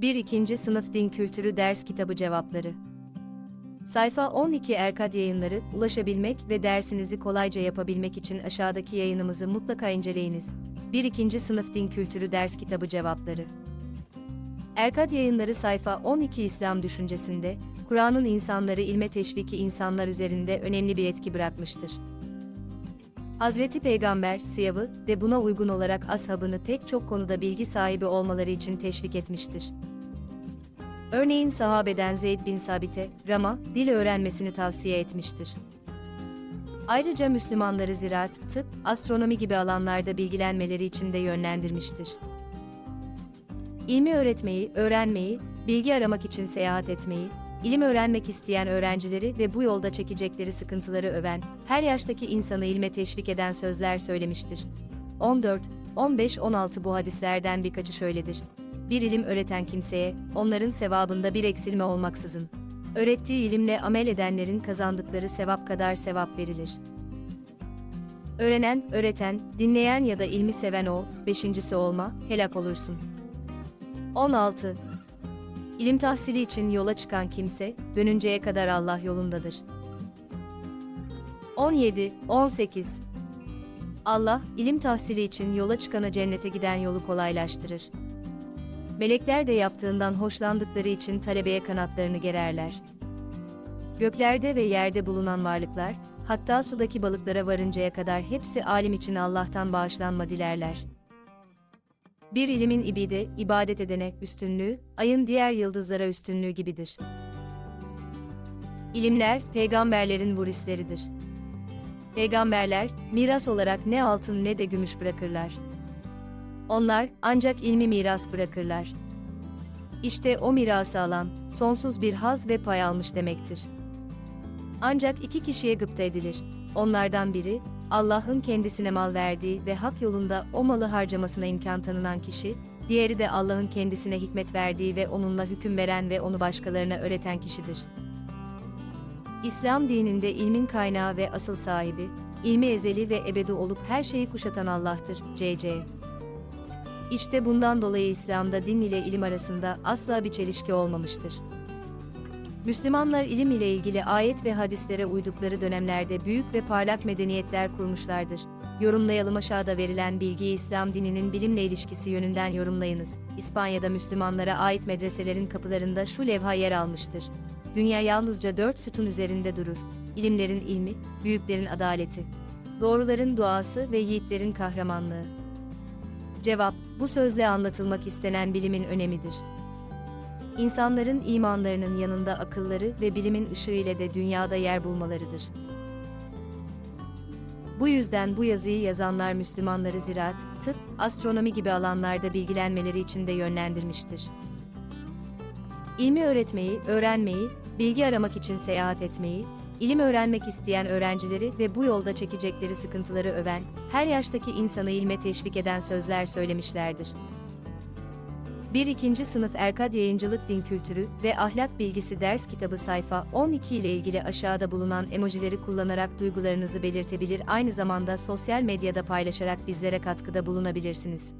1. 2. Sınıf Din Kültürü Ders Kitabı Cevapları Sayfa 12 Erkad Yayınları, ulaşabilmek ve dersinizi kolayca yapabilmek için aşağıdaki yayınımızı mutlaka inceleyiniz. 1. 2. Sınıf Din Kültürü Ders Kitabı Cevapları Erkad Yayınları sayfa 12 İslam düşüncesinde, Kur'an'ın insanları ilme teşviki insanlar üzerinde önemli bir etki bırakmıştır. Hazreti Peygamber, Siyav'ı de buna uygun olarak ashabını pek çok konuda bilgi sahibi olmaları için teşvik etmiştir. Örneğin sahabeden Zeyd bin Sabit'e, Rama, dil öğrenmesini tavsiye etmiştir. Ayrıca Müslümanları ziraat, tıp, astronomi gibi alanlarda bilgilenmeleri için de yönlendirmiştir. İlmi öğretmeyi, öğrenmeyi, bilgi aramak için seyahat etmeyi, ilim öğrenmek isteyen öğrencileri ve bu yolda çekecekleri sıkıntıları öven, her yaştaki insanı ilme teşvik eden sözler söylemiştir. 14, 15, 16 bu hadislerden birkaçı şöyledir. Bir ilim öğreten kimseye, onların sevabında bir eksilme olmaksızın, öğrettiği ilimle amel edenlerin kazandıkları sevap kadar sevap verilir. Öğrenen, öğreten, dinleyen ya da ilmi seven ol, beşincisi olma, helak olursun. 16. İlim tahsili için yola çıkan kimse, dönünceye kadar Allah yolundadır. 17, 18. Allah, ilim tahsili için yola çıkana cennete giden yolu kolaylaştırır. Melekler de yaptığından hoşlandıkları için talebeye kanatlarını gererler. Göklerde ve yerde bulunan varlıklar, hatta sudaki balıklara varıncaya kadar hepsi alim için Allah'tan bağışlanma dilerler. Bir ilimin ibide, ibadet edene üstünlüğü, ayın diğer yıldızlara üstünlüğü gibidir. İlimler, peygamberlerin vurisleridir. Peygamberler, miras olarak ne altın ne de gümüş bırakırlar. Onlar, ancak ilmi miras bırakırlar. İşte o mirası alan, sonsuz bir haz ve pay almış demektir. Ancak iki kişiye gıpta edilir. Onlardan biri, Allah'ın kendisine mal verdiği ve hak yolunda o malı harcamasına imkan tanınan kişi, diğeri de Allah'ın kendisine hikmet verdiği ve onunla hüküm veren ve onu başkalarına öğreten kişidir. İslam dininde ilmin kaynağı ve asıl sahibi, ilmi ezeli ve ebedi olup her şeyi kuşatan Allah'tır. C.C. İşte bundan dolayı İslam'da din ile ilim arasında asla bir çelişki olmamıştır. Müslümanlar ilim ile ilgili ayet ve hadislere uydukları dönemlerde büyük ve parlak medeniyetler kurmuşlardır. Yorumlayalım aşağıda verilen bilgiyi İslam dininin bilimle ilişkisi yönünden yorumlayınız. İspanya'da Müslümanlara ait medreselerin kapılarında şu levha yer almıştır. Dünya yalnızca dört sütun üzerinde durur. İlimlerin ilmi, büyüklerin adaleti. Doğruların duası ve yiğitlerin kahramanlığı. Cevap, bu sözle anlatılmak istenen bilimin önemidir. İnsanların imanlarının yanında akılları ve bilimin ışığı ile de dünyada yer bulmalarıdır. Bu yüzden bu yazıyı yazanlar Müslümanları ziraat, tıp, astronomi gibi alanlarda bilgilenmeleri için de yönlendirmiştir. İlmi öğretmeyi, öğrenmeyi, bilgi aramak için seyahat etmeyi, ilim öğrenmek isteyen öğrencileri ve bu yolda çekecekleri sıkıntıları öven, her yaştaki insanı ilme teşvik eden sözler söylemişlerdir. 1. 2. Sınıf Erkad Yayıncılık Din Kültürü ve Ahlak Bilgisi Ders Kitabı sayfa 12 ile ilgili aşağıda bulunan emojileri kullanarak duygularınızı belirtebilir aynı zamanda sosyal medyada paylaşarak bizlere katkıda bulunabilirsiniz.